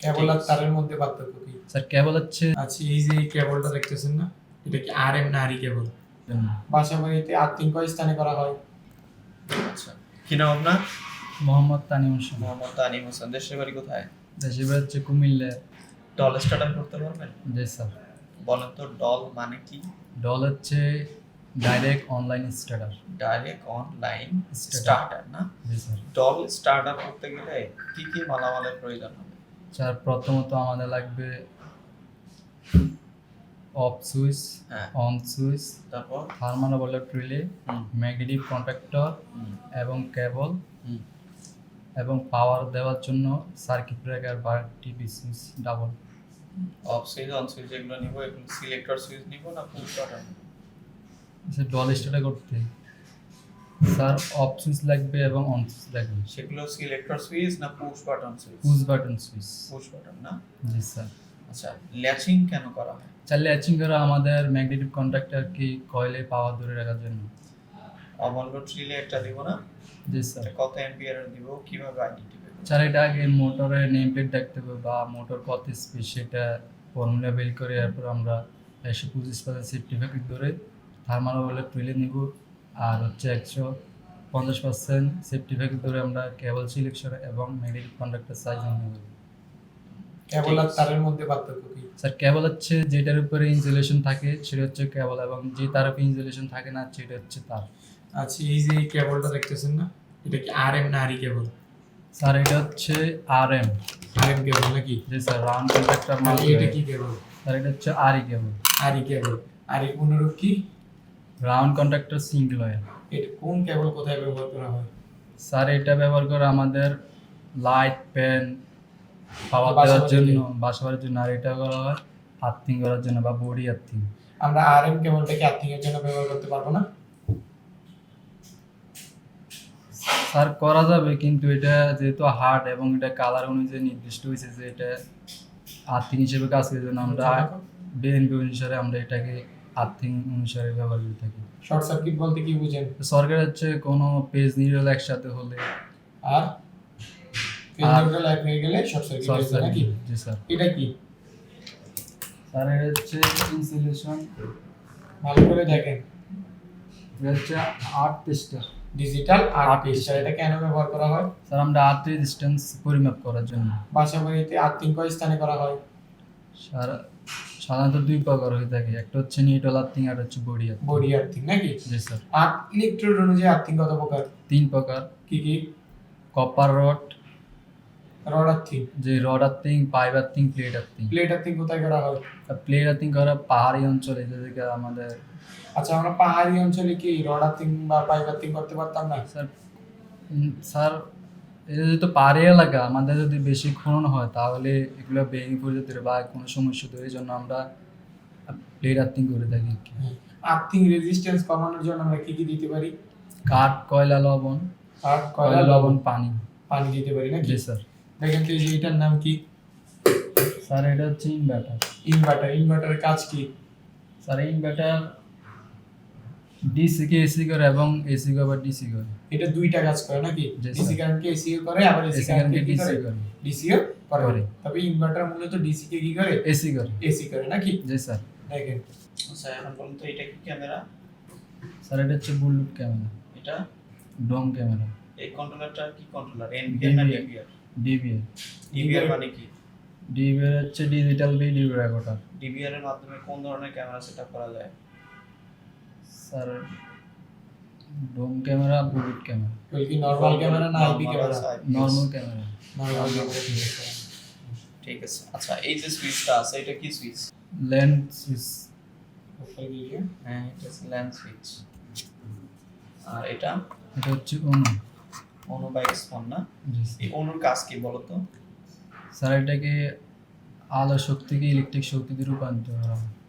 কেবল আর তারের মধ্যে পার্থক্য কি? স্যার কেবল হচ্ছে আচ্ছা এই যে এই কেবলটা দেখতেছেন না এটা কি আর এম না কেবল বাসা বাড়িতে কয় স্থানে করা হয়? আচ্ছা কি নাম আপনার? মোহাম্মদ তানিম হোসেন। মোহাম্মদ তানিম হোসেন দেশের বাড়ি কোথায়? দেশের বাড়ি হচ্ছে কুমিল্লা। ডল স্টার্টার করতে পারবেন? জি স্যার। বলেন তো ডল মানে কি? ডল হচ্ছে direct online starter direct online. Starter না? জি স্যার। ডল স্টার্টার করতে গেলে কি কি মালামালের প্রয়োজন হবে? স্যার প্রথমত আমাদের লাগবে অফ সুইচ হ্যাঁ। অন সুইচ তারপর? থার্মাল ট্রিলে ম্যাগনেটিক কন্ট্রাক্টর এবং কেবল। এবং পাওয়ার দেওয়ার জন্য সার্কিট ব্রেকার বা TV switch double. Off switch on switch এগুলো নিব এগুলো সিলেক্টর সুইচ নিব না ফুল বাটন ডল স্টার্টার করতে। স্যার অফ সুইচ লাগবে এবং অন সুইচ লাগবে। সেগুলো সিলেক্টর সুইচ না push button switch push button switch push button না? জি স্যার আচ্ছা ল্যাচিং কেন করা হয়? চাইলে অ্যাচিং করা আমাদের ম্যাগনেটিক কন্ট্রাক্টর কি কয়েলে পাওয়ার ধরে রাখার জন্য। অমল ট্রিলে একটা দিব না? জি স্যার কত এম্পিয়ারের দিব? কীভাবে আইডেন্টিফাই স্যার এটা আগে মোটরের নেম প্লেট দেখতে হবে বা মোটর কত স্পিড সেটা ফর্মুলা বের করে এরপর আমরা একশো পঁচিশ পার্সেন্ট সেফটি ফ্যাক্টর ধরে থার্মাল বলে তুলে নিব। আর হচ্ছে একশো পঞ্চাশ পার্সেন্ট সেফটি ফ্যাক্টর ধরে আমরা কেবল সিলেকশন এবং ম্যাগনেটিক কন্ট্রাক্টর সাইজ নিয়ে নেব কেবল আর তারের মধ্যে পার্থক্য কি? স্যার কেবল হচ্ছে যেটার উপরে ইনসুলেশন থাকে সেটা হচ্ছে কেবল এবং যে তার উপরে ইনসুলেশন থাকে না সেটা হচ্ছে তার। আচ্ছা এই যে এই কেবলটা দেখতেছেন না এটা কি আর এম না আরি কেবল স্যার এটা হচ্ছে আর এম আর এম কেবল নাকি? যে স্যার কন্ট্রাক্টর মাল আর এটা কি কেবল স্যার এটা হচ্ছে আরই কেবল আরি কেবল আর অনুরূপ কি? রাউন্ড কন্ট্রাক্টর সিঙ্গল ওয়্যার এটা কোন কেবল কোথায় ব্যবহার করা হয়? স্যার এটা ব্যবহার করে আমাদের লাইট পেন পাওয়ার দেওয়ার জন্য বাসাবার জন্য আর এটা করা হয় আর্থিং করার জন্য বা বডি আর্থিং। আমরা আর এম কেবলটাকে আর্থিং এর জন্য ব্যবহার করতে পারব না? স্যার করা যাবে কিন্তু এটা যেহেতু হার্ড এবং এটা কালার অনুযায়ী নির্দিষ্ট হয়েছে যে এটা আর্থিং হিসেবে কাজ করার জন্য আমরা বিএনপি অনুসারে আমরা এটাকে আর্থিং অনুসারে ব্যবহার করে থাকি। শর্ট সার্কিট বলতে কি বুঝেন? সরকার হচ্ছে কোনো পেজ নিউরাল একসাথে হলে আর আর- কেন্দ্রটা লাইট হয়ে গেলে শর্ট সার্কিট হয়েছে নাকি? জি স্যার। এটা কি? স্যার এটা হচ্ছে ইনসুলেশন। ভালো করে দেখেন। এটা হচ্ছে আর্ট টেস্টার ডিজিটাল আর Art পেস্টার এটা কেন ব্যবহার করা হয়? স্যার আমরা আর্থ রেজিস্ট্যান্স পরিমাপ করার জন্য। বাসা বাড়িতে আর্থিং কয় স্থানে করা হয়? স্যার সাধারণত দুই প্রকার হয়ে থাকে। একটা হচ্ছে নিউট্রাল আর্থিং আর হচ্ছে বডি আর্থিং। বডি আর্থিং নাকি? জি স্যার। আর ইলেকট্রোড অনুযায়ী আর্থিং কত প্রকার? তিন প্রকার। কি কি? Copper rod. Rod earthing. যে rod earthing pipe earthing plate earthing. Plate earthing কোথায় করা হয়? প্লেট আর্থিং করা পাহাড়ি অঞ্চলে যেদিকে আমাদের আচ্ছা আমরা পাহাড়ি অঞ্চলে কি রড আর্থিং বা পাইপ আর্থিং করতে পারতাম না? স্যার স্যার এটা যেহেতু পাহাড়ি এলাকা আমাদের যদি বেশি খনন হয় তাহলে এগুলো ভেঙে পড়ে যেতে বা কোনো সমস্যা এই জন্য আমরা প্লেট আর্থিং করে থাকি আর্থিং রেজিস্ট্যান্স কমানোর জন্য আমরা কি কি দিতে পারি? কাঠ কয়লা লবণ। কাঠ কয়লা লবণ। লবণ পানি। পানি দিতে পারি না জি স্যার দেখেন তো যে এটার নাম কি? স্যার এটা হচ্ছে ইনভার্টার ইনভার্টার ইনভার্টারের কাজ কি? স্যার ইনভার্টার ডিসি কে এসি করে এবং এসি কে আবার ডিসি করে। এটা দুইটা কাজ করে নাকি? DC sir. কারেন্টকে এসি করে আবার এসি কারেন্টকে কারেন্টকে ডিসি করে? ডিসিও করে। তবে ইনভার্টার মূলত ডিসি কে কি করে? এসি করে। এসি করে নাকি? জি স্যার দেখেন। আচ্ছা এখন বলুন তো এটা কি ক্যামেরা? স্যার এটা হচ্ছে বুলুট ক্যামেরা। এটা? Dome camera. এই কন্ট্রোলারটা কি কন্ট্রোলার এনভিআর না DVR ডিভিআর ডিভিআর মানে কি? ডিবিএ হচ্ছে ডিজিটাল ভিডিও রেকর্ডার ডিভিআর এর মাধ্যমে কোন ধরনের ক্যামেরা সেটআপ করা যায়? Sir dome camera bullet camera. কি নরমাল ক্যামেরা না IP camera? Normal camera. Normal camera ঠিক আছে। আচ্ছা এই যে সুইচটা আছে এটা কি সুইচ লেন্স সুইচ হ্যাঁ এটা ল্যান্ড সুইচ আর এটা? এটা হচ্ছে অনু অনু বা এক্সপন না। এই অনুর কাজ কি বলতো? স্যার এটাকে আলো শক্তিকে ইলেকট্রিক শক্তিতে রূপান্তর করা হয়।